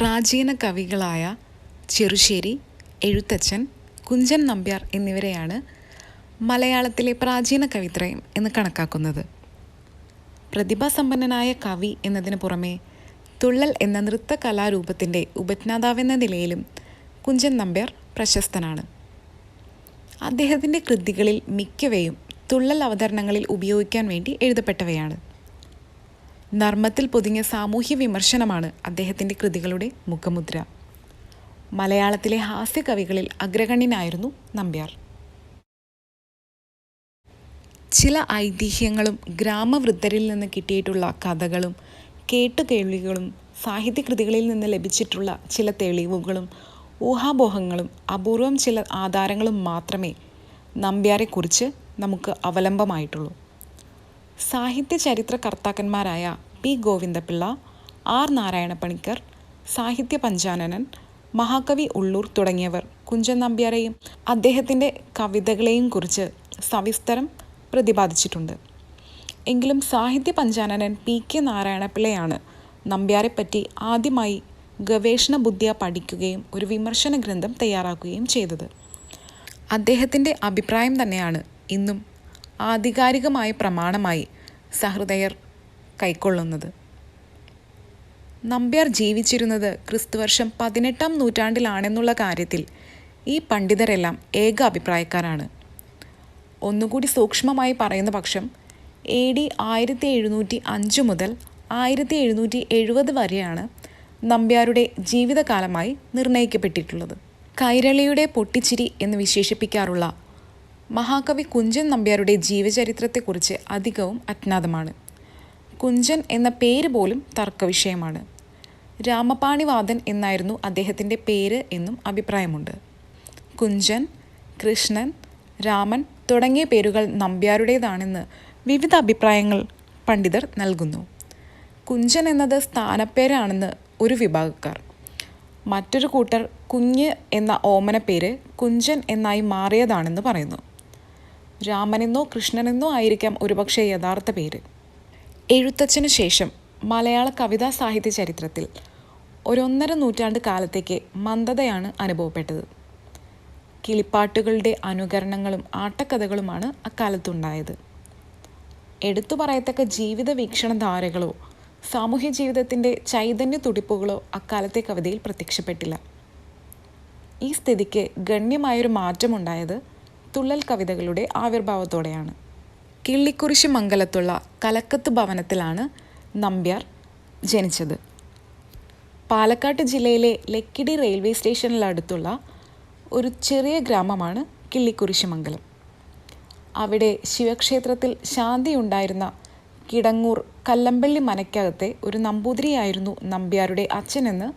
പ്രാചീന കവികളായ ചെറുശ്ശേരി എഴുത്തച്ഛൻ കുഞ്ചൻ നമ്പ്യാർ എന്നിവരെയാണ് മലയാളത്തിലെ പ്രാചീന കവിത്രയം എന്ന് കണക്കാക്കുന്നത്. പ്രതിഭാസമ്പന്നനായ കവി എന്നതിന് പുറമെ തുള്ളൽ എന്ന നൃത്ത കലാരൂപത്തിന്റെ ഉപജ്ഞാതാവെന്ന നിലയിലും കുഞ്ചൻ നമ്പ്യാർ പ്രശസ്തനാണ്. അദ്ദേഹത്തിന്റെ കൃതികളിൽ മിക്കവയും തുള്ളൽ അവതരണങ്ങളിൽ ഉപയോഗിക്കാൻ വേണ്ടി എഴുതപ്പെട്ടവയാണ്. നർമ്മത്തിൽ പൊതിഞ്ഞ സാമൂഹ്യ വിമർശനമാണ് അദ്ദേഹത്തിന്റെ കൃതികളുടെ മുഖമുദ്ര. മലയാളത്തിലെ ഹാസ്യ കവികളിൽ അഗ്രഗണ്യനായിരുന്നു നമ്പ്യാർ. ചില ഐതിഹ്യങ്ങളും ഗ്രാമവൃദ്ധരിൽ നിന്ന് കിട്ടിയിട്ടുള്ള കഥകളും കേട്ടുകേൾവികളും സാഹിത്യകൃതികളിൽ നിന്ന് ലഭിച്ചിട്ടുള്ള ചില തെളിവുകളും ഊഹാബോഹങ്ങളും അപൂർവം ചില ആധാരങ്ങളും മാത്രമേ നമ്പ്യാരെക്കുറിച്ച് നമുക്ക് അവലംബമായിട്ടുള്ളൂ. സാഹിത്യ ചരിത്ര കർത്താക്കന്മാരായ പി ഗോവിന്ദപിള്ള ആർ നാരായണപ്പണിക്കർ സാഹിത്യ പഞ്ചാനനൻ മഹാകവി ഉള്ളൂർ തുടങ്ങിയവർ കുഞ്ചൻ നമ്പ്യാരെയും അദ്ദേഹത്തിന്റെ കവിതകളെയും കുറിച്ച് സവിസ്തരം പ്രതിപാദിച്ചിട്ടുണ്ട്. എങ്കിലും സാഹിത്യ പഞ്ചാനനൻ പി കെ നാരായണപിള്ളയാണ് നമ്പ്യാരെപ്പറ്റി ആദ്യമായി ഗവേഷണ ബുദ്ധിയ പഠിക്കുകയും ഒരു വിമർശന ഗ്രന്ഥം തയ്യാറാക്കുകയും ചെയ്തത്. അദ്ദേഹത്തിന്റെ അഭിപ്രായം തന്നെയാണ് ഇന്നും ആധികാരികമായ പ്രമാണമായി സഹൃദയർ കൈക്കൊള്ളുന്നത്. നമ്പ്യാർ ജീവിച്ചിരുന്നത് ക്രിസ്തുവർഷം പതിനെട്ടാം നൂറ്റാണ്ടിലാണെന്നുള്ള കാര്യത്തിൽ ഈ പണ്ഡിതരെല്ലാം ഏക അഭിപ്രായക്കാരാണ്. ഒന്നുകൂടി സൂക്ഷ്മമായി പറയുന്ന പക്ഷം എ ഡി ആയിരത്തി എഴുന്നൂറ്റി അഞ്ച് മുതൽ ആയിരത്തി എഴുന്നൂറ്റി എഴുപത് വരെയാണ് നമ്പ്യാരുടെ ജീവിതകാലമായി നിർണയിക്കപ്പെട്ടിട്ടുള്ളത്. കൈരളിയുടെ പൊട്ടിച്ചിരി എന്ന് വിശേഷിപ്പിക്കാറുള്ള മഹാകവി കുഞ്ചൻ നമ്പ്യാരുടെ ജീവചരിത്രത്തെക്കുറിച്ച് അധികവും അജ്ഞാതമാണ്. കുഞ്ചൻ എന്ന പേര് പോലും തർക്കവിഷയമാണ്. രാമപാണിവാദൻ എന്നായിരുന്നു അദ്ദേഹത്തിന്റെ പേര് എന്നും അഭിപ്രായമുണ്ട്. കുഞ്ചൻ കൃഷ്ണൻ രാമൻ തുടങ്ങിയ പേരുകൾ നമ്പ്യാരുടേതാണെന്ന് വിവിധ അഭിപ്രായങ്ങൾ പണ്ഡിതർ നൽകുന്നു. കുഞ്ചൻ എന്നത് സ്ഥാനപ്പേരാണെന്ന് ഒരു വിഭാഗക്കാർ. മറ്റൊരു കൂട്ടർ കുഞ്ഞ് എന്ന ഓമനപ്പേര് കുഞ്ചൻ എന്നായി മാറിയതാണെന്ന് പറയുന്നു. രാമനെന്നോ കൃഷ്ണനെന്നോ ആയിരിക്കാം ഒരുപക്ഷെ യഥാർത്ഥ പേര്. എഴുത്തച്ഛന് ശേഷം മലയാള കവിതാ സാഹിത്യ ചരിത്രത്തിൽ ഒരൊന്നര നൂറ്റാണ്ട് കാലത്തേക്ക് മന്ദതയാണ് അനുഭവപ്പെട്ടത്. കിളിപ്പാട്ടുകളുടെ അനുകരണങ്ങളും ആട്ടക്കഥകളുമാണ് അക്കാലത്തുണ്ടായത്. എടുത്തു പറയത്തക്ക ജീവിത വീക്ഷണധാരകളോ സാമൂഹ്യ ജീവിതത്തിന്റെ ചൈതന്യ തുടിപ്പുകളോ അക്കാലത്തെ കവിതയിൽ പ്രത്യക്ഷപ്പെട്ടില്ല. ഈ സ്ഥിതിക്ക് ഗണ്യമായൊരു മാറ്റമുണ്ടായത് തുള്ളൽ കവിതകളുടെ ആവിർഭാവത്തോടെയാണ്. കിള്ളിക്കുറിശി മംഗലത്തുള്ള കലക്കത്ത് ഭവനത്തിലാണ് നമ്പ്യാർ ജനിച്ചത്. പാലക്കാട് ജില്ലയിലെ ലക്കിടി റെയിൽവേ സ്റ്റേഷനിലടുത്തുള്ള ഒരു ചെറിയ ഗ്രാമമാണ് കിള്ളിക്കുരിശുമംഗലം അവിടെ ശിവക്ഷേത്രത്തിൽ ശാന്തി ഉണ്ടായിരുന്ന കിടങ്ങൂർ കല്ലമ്പള്ളി മനയ്ക്കകത്തെ ഒരു നമ്പൂതിരിയായിരുന്നു നമ്പ്യാരുടെ അച്ഛനെന്ന്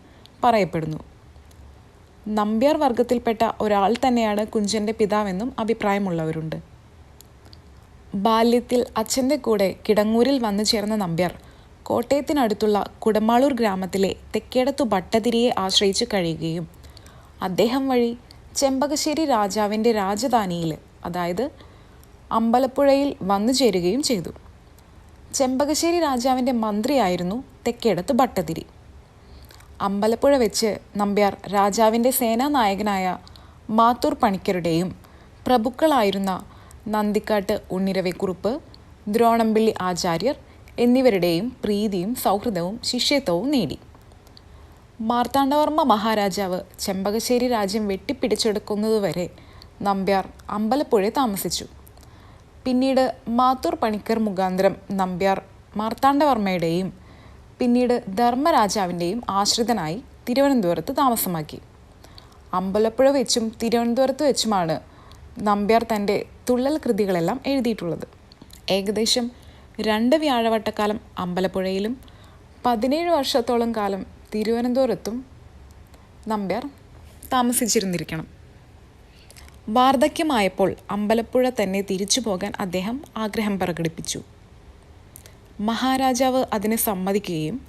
പറയപ്പെടുന്നു. നമ്പ്യാർ വർഗത്തിൽപ്പെട്ട ഒരാൾ തന്നെയാണ് കുഞ്ചന്റെ പിതാവെന്നും അഭിപ്രായമുള്ളവരുണ്ട്. ബാല്യത്തിൽ അച്ഛന്റെ കൂടെ കിടങ്ങൂരിൽ വന്നു ചേർന്ന നമ്പ്യാർ കോട്ടയത്തിനടുത്തുള്ള കുടമാളൂർ ഗ്രാമത്തിലെ തെക്കേടത്തു ഭട്ടതിരിയെ ആശ്രയിച്ച് കഴിയുകയും അദ്ദേഹം വഴി ചെമ്പകശ്ശേരി രാജാവിന്റെ രാജധാനിയിൽ അതായത് അമ്പലപ്പുഴയിൽ വന്നു ചേരുകയും ചെയ്തു. ചെമ്പകശ്ശേരി രാജാവിന്റെ മന്ത്രിയായിരുന്നു തെക്കേടത്ത് ഭട്ടതിരി. അമ്പലപ്പുഴ വെച്ച് നമ്പ്യാർ രാജാവിന്റെ സേനാനായകനായ മാത്തൂർ പണിക്കരുടെയും പ്രഭുക്കളായിരുന്ന നന്ദിക്കാട്ട് ഉണ്ണിരവെക്കുറുപ്പ് ദ്രോണമ്പിള്ളി ആചാര്യർ എന്നിവരുടെയും പ്രീതിയും സൗഹൃദവും ശിഷ്യത്വവും നേടി. മാർത്താണ്ഡവർമ്മ മഹാരാജാവ് ചെമ്പകശ്ശേരി രാജ്യം വെട്ടിപ്പിടിച്ചെടുക്കുന്നതുവരെ നമ്പ്യാർ അമ്പലപ്പുഴ താമസിച്ചു. പിന്നീട് മാത്തൂർ പണിക്കർ മുഖാന്തരം നമ്പ്യാർ മാർത്താണ്ഡവർമ്മയുടെയും പിന്നീട് ധർമ്മരാജാവിന്റെയും ആശ്രിതനായി തിരുവനന്തപുരത്ത് താമസമാക്കി. അമ്പലപ്പുഴ വെച്ചും തിരുവനന്തപുരത്ത് വെച്ചുമാണ് നമ്പ്യാർ തന്റെ തുള്ളൽ കൃതികളെല്ലാം എഴുതിയിട്ടുള്ളത്. ഏകദേശം രണ്ട് വ്യാഴവട്ടക്കാലം അമ്പലപ്പുഴയിലും പതിനേഴ് വർഷത്തോളം കാലം തിരുവനന്തപുരത്തും നമ്പ്യാർ താമസിച്ചിരുന്നിരിക്കണം. വാർദ്ധക്യമായപ്പോൾ അമ്പലപ്പുഴ തന്നെ തിരിച്ചു പോകാൻ അദ്ദേഹം ആഗ്രഹം പ്രകടിപ്പിച്ചു. മഹാരാജാവ് അതിന് സമ്മതിക്കുകയും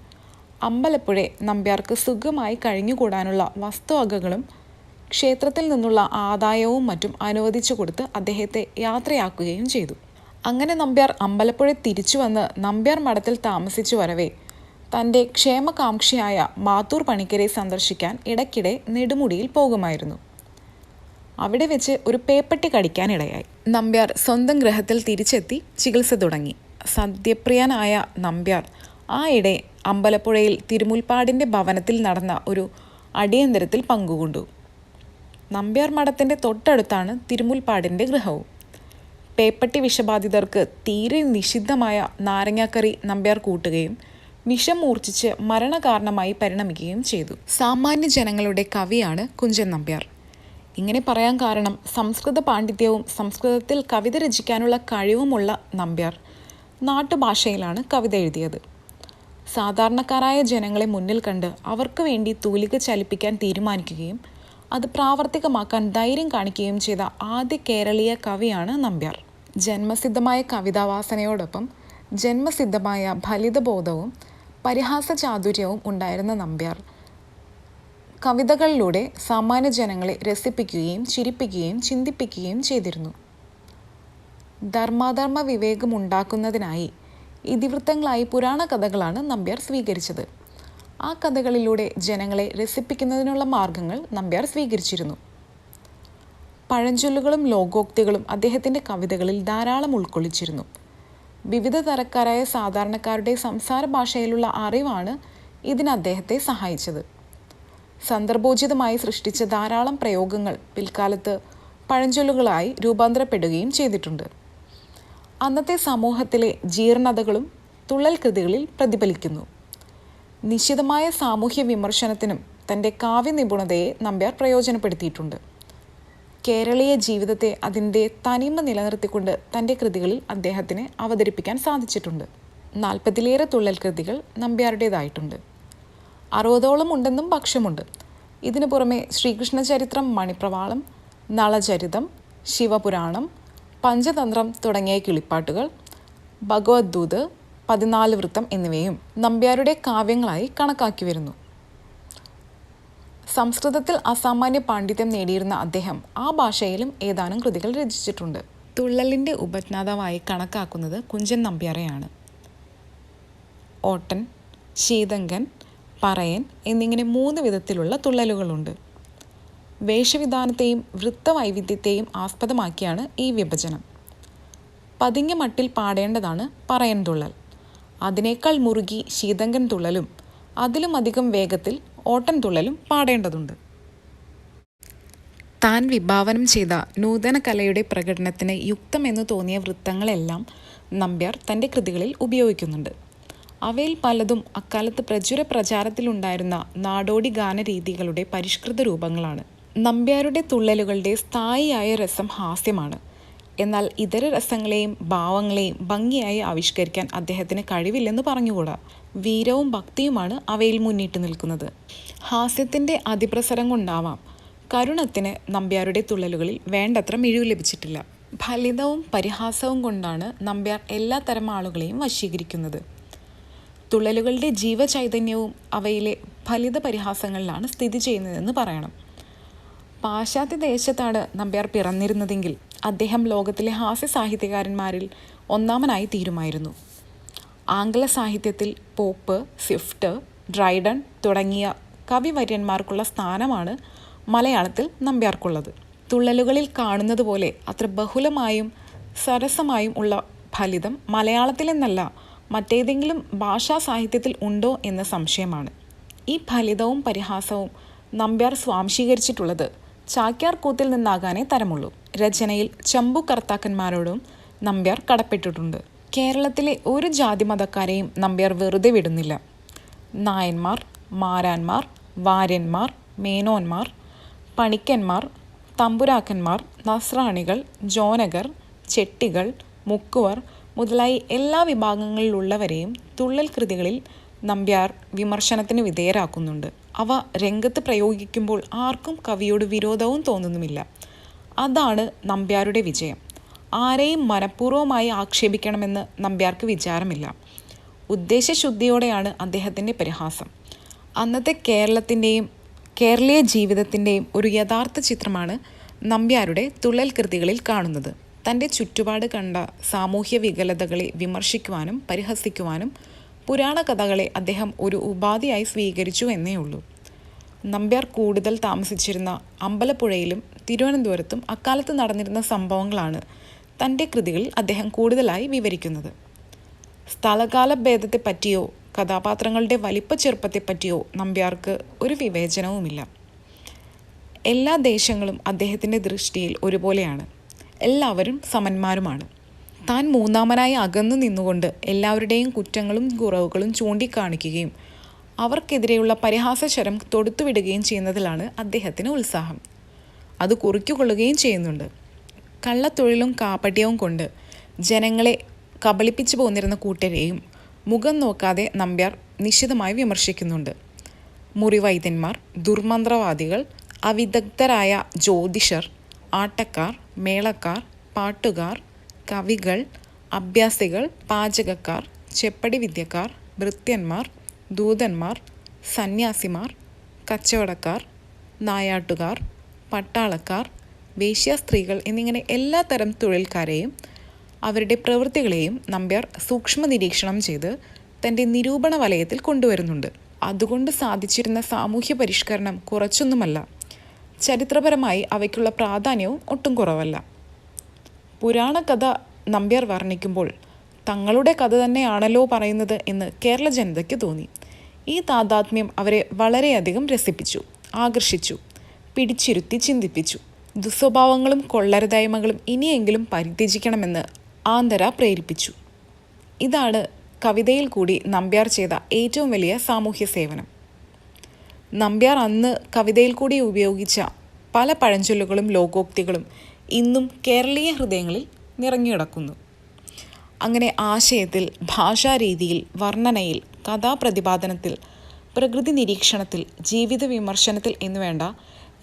അമ്പലപ്പുഴ നമ്പ്യാർക്ക് സുഖമായി കഴിഞ്ഞുകൂടാനുള്ള വസ്തുവകകളും ക്ഷേത്രത്തിൽ നിന്നുള്ള ആദായവും മറ്റും അനുവദിച്ചു കൊടുത്ത് അദ്ദേഹത്തെ യാത്രയാക്കുകയും ചെയ്തു. അങ്ങനെ നമ്പ്യാർ അമ്പലപ്പുഴ തിരിച്ചു വന്ന് നമ്പ്യാർ മഠത്തിൽ താമസിച്ചു വരവേ തന്റെ ക്ഷേമകാംക്ഷിയായ മാത്തൂർ പണിക്കരെ സന്ദർശിക്കാൻ ഇടയ്ക്കിടെ നെടുമുടിയിൽ പോകുമായിരുന്നു. അവിടെ വെച്ച് ഒരു പേപ്പട്ടി കടിക്കാനിടയായി നമ്പ്യാർ സ്വന്തം ഗ്രഹത്തിൽ തിരിച്ചെത്തി ചികിത്സ തുടങ്ങി. സദ്യപ്രിയനായ നമ്പ്യാർ. ആയിടെ അമ്പലപ്പുഴയിൽ തിരുമുൽപ്പാടിന്റെ ഭവനത്തിൽ നടന്ന ഒരു അടിയന്തരത്തിൽ പങ്കുകൊണ്ടു. നമ്പ്യാർ മഠത്തിന്റെ തൊട്ടടുത്താണ് തിരുമുൽപ്പാടിന്റെ ഗൃഹവും. പേപ്പട്ടി വിഷബാധിതർക്ക് തീരെ നിഷിദ്ധമായ നാരങ്ങാക്കറി നമ്പ്യാർ കൂട്ടുകയും വിഷം മൂർച്ഛിച്ച് മരണകാരണമായി പരിണമിക്കുകയും ചെയ്തു. സാമാന്യ ജനങ്ങളുടെ കവിയാണ് കുഞ്ചൻ നമ്പ്യാർ. ഇങ്ങനെ പറയാൻ കാരണം സംസ്കൃത പാണ്ഡിത്യവും സംസ്കൃതത്തിൽ കവിത രചിക്കാനുള്ള കഴിവുമുള്ള നമ്പ്യാർ. നാട്ടുഭാഷയിലാണ് കവിത എഴുതിയത്. സാധാരണക്കാരായ ജനങ്ങളെ മുന്നിൽ കണ്ട് അവർക്ക് വേണ്ടി തൂലിക ചലിപ്പിക്കാൻ തീരുമാനിക്കുകയും അത് പ്രാവർത്തികമാക്കാൻ ധൈര്യം കാണിക്കുകയും ചെയ്ത ആദ്യ കേരളീയ കവിയാണ് നമ്പ്യാർ. ജന്മസിദ്ധമായ കവിതാവാസനയോടൊപ്പം ജന്മസിദ്ധമായ ഫലിതബോധവും പരിഹാസ ചാതുര്യവും ഉണ്ടായിരുന്ന നമ്പ്യാർ കവിതകളിലൂടെ സാമാന്യ ജനങ്ങളെ രസിപ്പിക്കുകയും ചിരിപ്പിക്കുകയും ചിന്തിപ്പിക്കുകയും ചെയ്തിരുന്നു. ധർമാധർമ്മ വിവേകമുണ്ടാക്കുന്നതിനായി ഇതിവൃത്തങ്ങളായി പുരാണ കഥകളാണ് നമ്പ്യാർ സ്വീകരിച്ചത്. ആ കഥകളിലൂടെ ജനങ്ങളെ രസിപ്പിക്കുന്നതിനുള്ള മാർഗങ്ങൾ നമ്പ്യാർ സ്വീകരിച്ചിരുന്നു. പഴഞ്ചൊല്ലുകളും ലോകോക്തികളും അദ്ദേഹത്തിന്റെ കവിതകളിൽ ധാരാളം ഉൾക്കൊള്ളിച്ചിരുന്നു. വിവിധ തരക്കാരായ സാധാരണക്കാരുടെ സംസാര ഭാഷയിലുള്ള അറിവാണ് ഇതിന് അദ്ദേഹത്തെ സഹായിച്ചത്. സന്ദർഭോചിതമായി സൃഷ്ടിച്ച ധാരാളം പ്രയോഗങ്ങൾ പിൽക്കാലത്ത് പഴഞ്ചൊല്ലുകളായി രൂപാന്തരപ്പെടുകയും ചെയ്തിട്ടുണ്ട്. അന്നത്തെ സമൂഹത്തിലെ ജീർണതകളും തുള്ളൽ കൃതികളിൽ പ്രതിഫലിക്കുന്നു. നിശ്ചിതമായ സാമൂഹ്യ വിമർശനത്തിനും തന്റെ കാവ്യനിപുണതയെ നമ്പ്യാർ പ്രയോജനപ്പെടുത്തിയിട്ടുണ്ട്. കേരളീയ ജീവിതത്തെ അതിന്റെ തനിമ നിലനിർത്തിക്കൊണ്ട് തന്റെ കൃതികളിൽ അദ്ദേഹത്തിന് അവതരിപ്പിക്കാൻ സാധിച്ചിട്ടുണ്ട്. നാൽപ്പതിലേറെ തുള്ളൽ കൃതികൾ നമ്പ്യാരുടേതായിട്ടുണ്ട്. അറുപതോളം ഉണ്ടെന്നും പക്ഷമുണ്ട്. ഇതിനു പുറമെ ശ്രീകൃഷ്ണചരിത്രം മണിപ്രവാളം നളചരിതം ശിവപുരാണം പഞ്ചതന്ത്രം തുടങ്ങിയ കിളിപ്പാട്ടുകൾ ഭഗവദ്ദൂത് പതിനാല് വൃത്തം എന്നിവയും നമ്പ്യാരുടെ കാവ്യങ്ങളായി കണക്കാക്കി വരുന്നു. സംസ്കൃതത്തിൽ അസാമാന്യ പാണ്ഡിത്യം നേടിയിരുന്ന അദ്ദേഹം ആ ഭാഷയിലും ഏതാനും കൃതികൾ രചിച്ചിട്ടുണ്ട്. തുള്ളലിന്റെ ഉപജ്ഞാതാവായി കണക്കാക്കുന്നത് കുഞ്ചൻ നമ്പ്യാരെയാണ്. ഓട്ടൻ ശീതങ്കൻ പറയൻ എന്നിങ്ങനെ മൂന്ന് വിധത്തിലുള്ള തുള്ളലുകളുണ്ട്. വേഷവിധാനത്തെയും വൃത്തവൈവിധ്യത്തെയും ആസ്പദമാക്കിയാണ് ഈ വിഭജനം. പതിഞ്ഞ മട്ടിൽ പാടേണ്ടതാണ് പറയൻ തുള്ളൽ. അതിനേക്കാൾ മുറുകി ശീതങ്കൻ തുള്ളലും അതിലും അധികം വേഗത്തിൽ ഓട്ടൻ തുള്ളലും പാടേണ്ടതുണ്ട്. താൻ വിഭാവനം ചെയ്ത നൂതന കലയുടെ പ്രകടനത്തിന് യുക്തമെന്ന് തോന്നിയ വൃത്തങ്ങളെല്ലാം നമ്പ്യാർ തന്റെ കൃതികളിൽ ഉപയോഗിക്കുന്നുണ്ട്. അവയിൽ പലതും അക്കാലത്ത് പ്രചുര പ്രചാരത്തിലുണ്ടായിരുന്ന നാടോടി ഗാനരീതികളുടെ പരിഷ്കൃത രൂപങ്ങളാണ്. നമ്പ്യാരുടെ തുള്ളലുകളുടെ സ്ഥായിയായ രസം ഹാസ്യമാണ്. എന്നാൽ ഇതര രസങ്ങളെയും ഭാവങ്ങളെയും ഭംഗിയായി ആവിഷ്കരിക്കാൻ അദ്ദേഹത്തിന് കഴിവില്ലെന്ന് പറഞ്ഞുകൂടാ. വീരവും ഭക്തിയുമാണ് അവയിൽ മുന്നിട്ട് നിൽക്കുന്നത്. ഹാസ്യത്തിന്റെ അതിപ്രസരം കൊണ്ടാവാം. കരുണത്തിന് നമ്പ്യാരുടെ തുള്ളലുകളിൽ വേണ്ടത്ര മിഴിവ് ലഭിച്ചിട്ടില്ല. ഫലിതവും പരിഹാസവും കൊണ്ടാണ് നമ്പ്യാർ എല്ലാ തരം ആളുകളെയും വശീകരിക്കുന്നത്. തുള്ളലുകളുടെ ജീവചൈതന്യവും അവയിലെ ഫലിത പരിഹാസങ്ങളിലാണ് സ്ഥിതി ചെയ്യുന്നതെന്ന് പറയണം. പാശ്ചാത്യ ദേശത്താണ് നമ്പ്യാർ പിറന്നിരുന്നതെങ്കിൽ അദ്ദേഹം ലോകത്തിലെ ഹാസ്യ സാഹിത്യകാരന്മാരിൽ ഒന്നാമനായി തീരുമായിരുന്നു. ആംഗ്ല സാഹിത്യത്തിൽ പോപ്പ് സ്വിഫ്റ്റ് ഡ്രൈഡൺ തുടങ്ങിയ കവിവര്യന്മാർക്കുള്ള സ്ഥാനമാണ് മലയാളത്തിൽ നമ്പ്യാർക്കുള്ളത്. തുള്ളലുകളിൽ കാണുന്നത് പോലെ അത്ര ബഹുലമായും സരസമായും ഉള്ള ഫലിതം മലയാളത്തിലെന്നല്ല മറ്റേതെങ്കിലും ഭാഷാ സാഹിത്യത്തിൽ ഉണ്ടോ എന്ന സംശയമാണ്. ഈ ഫലിതവും പരിഹാസവും നമ്പ്യാർ സ്വാംശീകരിച്ചിട്ടുള്ളത് ചാക്യാർ കൂത്തിൽ നിന്നാകാനേ തരമുള്ളൂ. രചനയിൽ ചമ്പു കർത്താക്കന്മാരോടും നമ്പ്യാർ കടപ്പെട്ടിട്ടുണ്ട്. കേരളത്തിലെ ഒരു ജാതി മതക്കാരെയും നമ്പ്യാർ വെറുതെ വിടുന്നില്ല. നായന്മാർ മാരാന്മാർ വാര്യന്മാർ മേനോന്മാർ പണിക്കന്മാർ തമ്പുരാക്കന്മാർ നസ്രാണികൾ ജോനകർ ചെട്ടികൾ മുക്കുവർ മുതലായി എല്ലാ വിഭാഗങ്ങളിലുള്ളവരെയും തുള്ളൽ കൃതികളിൽ നമ്പ്യാർ വിമർശനത്തിന് വിധേയരാക്കുന്നുണ്ട്. അവ രംഗത്ത് പ്രയോഗിക്കുമ്പോൾ ആർക്കും കവിയോട് വിരോധവും തോന്നുന്നുമില്ല. അതാണ് നമ്പ്യാരുടെ വിജയം. ആരെയും മനഃപൂർവമായി ആക്ഷേപിക്കണമെന്ന് നമ്പ്യാർക്ക് വിചാരമില്ല. ഉദ്ദേശശുദ്ധിയോടെയാണ് അദ്ദേഹത്തിന്റെ പരിഹാസം. അന്നത്തെ കേരളത്തിന്റെയും കേരളീയ ജീവിതത്തിന്റെയും ഒരു യഥാർത്ഥ ചിത്രമാണ് നമ്പ്യാരുടെ തുള്ളൽ കൃതികളിൽ കാണുന്നത്. തന്റെ ചുറ്റുപാട് കണ്ട സാമൂഹ്യ വികലതകളെ വിമർശിക്കുവാനും പരിഹസിക്കുവാനും പുരാണ കഥകളെ അദ്ദേഹം ഒരു ഉപാധിയായി സ്വീകരിച്ചു എന്നേ ഉള്ളൂ. നമ്പ്യാർ കൂടുതൽ താമസിച്ചിരുന്ന അമ്പലപ്പുഴയിലും തിരുവനന്തപുരത്തും അക്കാലത്ത് നടന്നിരുന്ന സംഭവങ്ങളാണ് തന്റെ കൃതികളിൽ അദ്ദേഹം കൂടുതലായി വിവരിക്കുന്നത്. സ്ഥലകാല ഭേദത്തെപ്പറ്റിയോ കഥാപാത്രങ്ങളുടെ വലിപ്പ ചെറുപ്പത്തെപ്പറ്റിയോ നമ്പ്യാർക്ക് ഒരു വിവേചനവുമില്ല. എല്ലാ ദേശങ്ങളും അദ്ദേഹത്തിന്റെ ദൃഷ്ടിയിൽ ഒരുപോലെയാണ്. എല്ലാവരും സമന്മാരുമാണ്. താൻ മൂന്നാമനായി അകന്നു നിന്നുകൊണ്ട് എല്ലാവരുടെയും കുറ്റങ്ങളും കുറവുകളും ചൂണ്ടിക്കാണിക്കുകയും അവർക്കെതിരെയുള്ള പരിഹാസശരം തൊടുത്തുവിടുകയും ചെയ്യുന്നതിലാണ് അദ്ദേഹത്തിന് ഉത്സാഹം. അത് കുറിക്കുകൊള്ളുകയും ചെയ്യുന്നുണ്ട്. കള്ളത്തൊഴിലും കാപ്പട്യവും കൊണ്ട് ജനങ്ങളെ കബളിപ്പിച്ചു പോന്നിരുന്ന കൂട്ടരെയും മുഖം നോക്കാതെ നമ്പ്യാർ നിശിതമായി വിമർശിക്കുന്നുണ്ട്. മുറിവൈദ്യന്മാർ ദുർമന്ത്രവാദികൾ അവിദഗ്ധരായ ജ്യോതിഷർ ആട്ടക്കാർ മേളക്കാർ പാട്ടുകാർ കവികൾ അഭ്യാസികൾ പാചകക്കാർ ചെപ്പടി വിദ്യക്കാർ ഭൃത്യന്മാർ ദൂതന്മാർ സന്യാസിമാർ കച്ചവടക്കാർ നായാട്ടുകാർ പട്ടാളക്കാർ വേശ്യ സ്ത്രീകൾ എന്നിങ്ങനെ എല്ലാ തരം തൊഴിൽക്കാരെയും അവരുടെ പ്രവൃത്തികളെയും നമ്പ്യാർ സൂക്ഷ്മ നിരീക്ഷണം ചെയ്ത് തന്റെ നിരൂപണ വലയത്തിൽ കൊണ്ടുവരുന്നുണ്ട്. അതുകൊണ്ട് സാധിച്ചിരുന്ന സാമൂഹ്യ പരിഷ്കരണം കുറച്ചൊന്നുമല്ല. ചരിത്രപരമായി അവയ്ക്കുള്ള പ്രാധാന്യവും ഒട്ടും കുറവല്ല. പുരാണ കഥ നമ്പ്യാർ വർണിക്കുമ്പോൾ തങ്ങളുടെ കഥ തന്നെയാണല്ലോ പറയുന്നത് എന്ന് കേരള ജനതയ്ക്ക് തോന്നി. ഈ താതാത്മ്യം അവരെ വളരെയധികം രസിപ്പിച്ചു ആകർഷിച്ചു പിടിച്ചിരുത്തി ചിന്തിപ്പിച്ചു. ദുസ്വഭാവങ്ങളും കൊള്ളരുതായ്മകളും ഇനിയെങ്കിലും പരിത്യജിക്കണമെന്ന് ആന്തര പ്രേരിപ്പിച്ചു. ഇതാണ് കവിതയിൽ കൂടി നമ്പ്യാർ ചെയ്ത ഏറ്റവും വലിയ സാമൂഹ്യ സേവനം. നമ്പ്യാർ അന്ന് കവിതയിൽ കൂടി ഉപയോഗിച്ച പല പഴഞ്ചൊല്ലുകളും ലോകോക്തികളും ഇന്നും കേരളീയ ഹൃദയങ്ങളിൽ നിറഞ്ഞുകിടക്കുന്നു അങ്ങനെ ആശയത്തിൽ ഭാഷാരീതിയിൽ വർണനയിൽ കഥാപ്രതിപാദനത്തിൽ പ്രകൃതി നിരീക്ഷണത്തിൽ ജീവിത വിമർശനത്തിൽ എന്നുവേണ്ട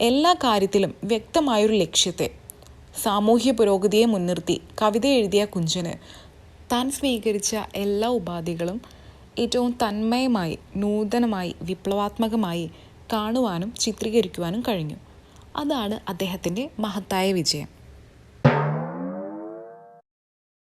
എല്ലാ കാര്യത്തിലും വ്യക്തമായൊരു ലക്ഷ്യത്തെ സാമൂഹ്യ പുരോഗതിയെ മുൻനിർത്തി കവിത എഴുതിയ കുഞ്ചന് താൻ സ്വീകരിച്ച എല്ലാ ഉപാധികളും ഏറ്റവും തന്മയമായി നൂതനമായി വിപ്ലവാത്മകമായി കാണുവാനും ചിത്രീകരിക്കുവാനും കഴിഞ്ഞു. അതാണ് അദ്ദേഹത്തിന്റെ മഹത്തായ വിജയം.